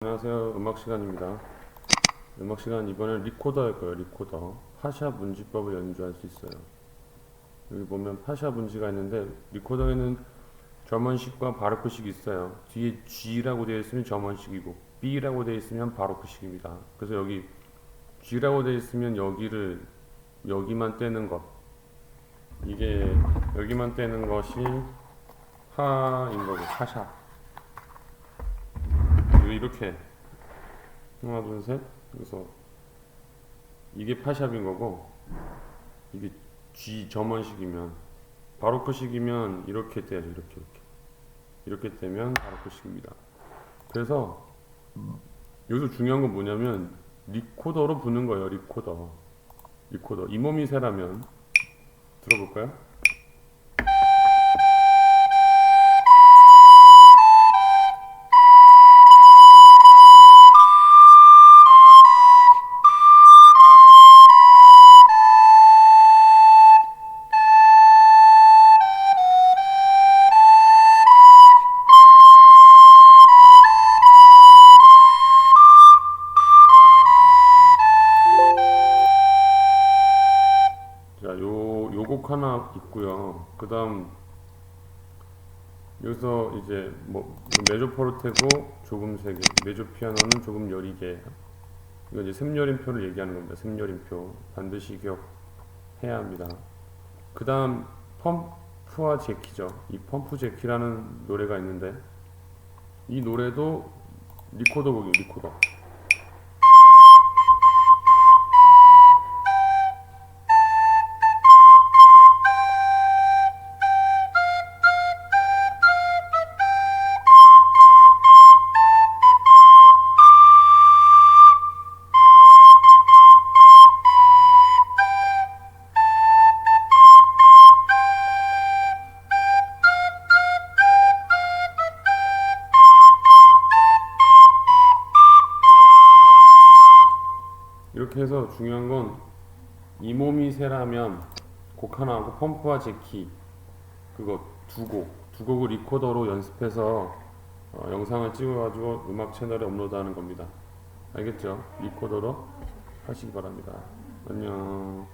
안녕하세요. 음악 시간입니다. 음악 시간 이번엔 리코더 할 거예요. 리코더. 파샤 문지법을 연주할 수 있어요. 여기 보면 파샤 문지가 있는데 리코더에는 점원식과 바로크식이 있어요. 뒤에 G라고 되어 있으면 점원식이고 B라고 되어 있으면 바로크식입니다. 그래서 여기 G라고 되어 있으면 여기를 여기만 떼는 것. 이게 여기만 떼는 것이 파인 거고 파샤. 이렇게. 하나 둘 셋. 그래서 이게 파샵인 거고 이게 G 점원식이면 바로크식이면 이렇게 떼요 이렇게 이렇게. 이렇게 떼면 바로크식입니다. 그래서 여기서 중요한 건 뭐냐면 리코더로 부는 거예요 리코더. 리코더. 이 몸이 새라면. 들어볼까요? 하나 있고요. 그 다음, 여기서 이제 뭐, 메조 포르테고 조금 세게, 메조 피아노는 조금 여리게. 이거 이제 샘여림표를 얘기하는 겁니다. 샘여림표. 반드시 기억해야 합니다. 그 다음, 펌프와 제키죠. 이 펌프 제키라는 노래가 있는데, 이 노래도 리코더 곡이에요, 리코더. 이렇게 해서 중요한 건 이 몸이 세라면 곡 하나 하고 펌프와 제키 그거 두 곡, 두 곡을 리코더로 연습해서 어, 영상을 찍어가지고 음악 채널에 업로드하는 겁니다. 알겠죠? 리코더로 하시기 바랍니다. 안녕.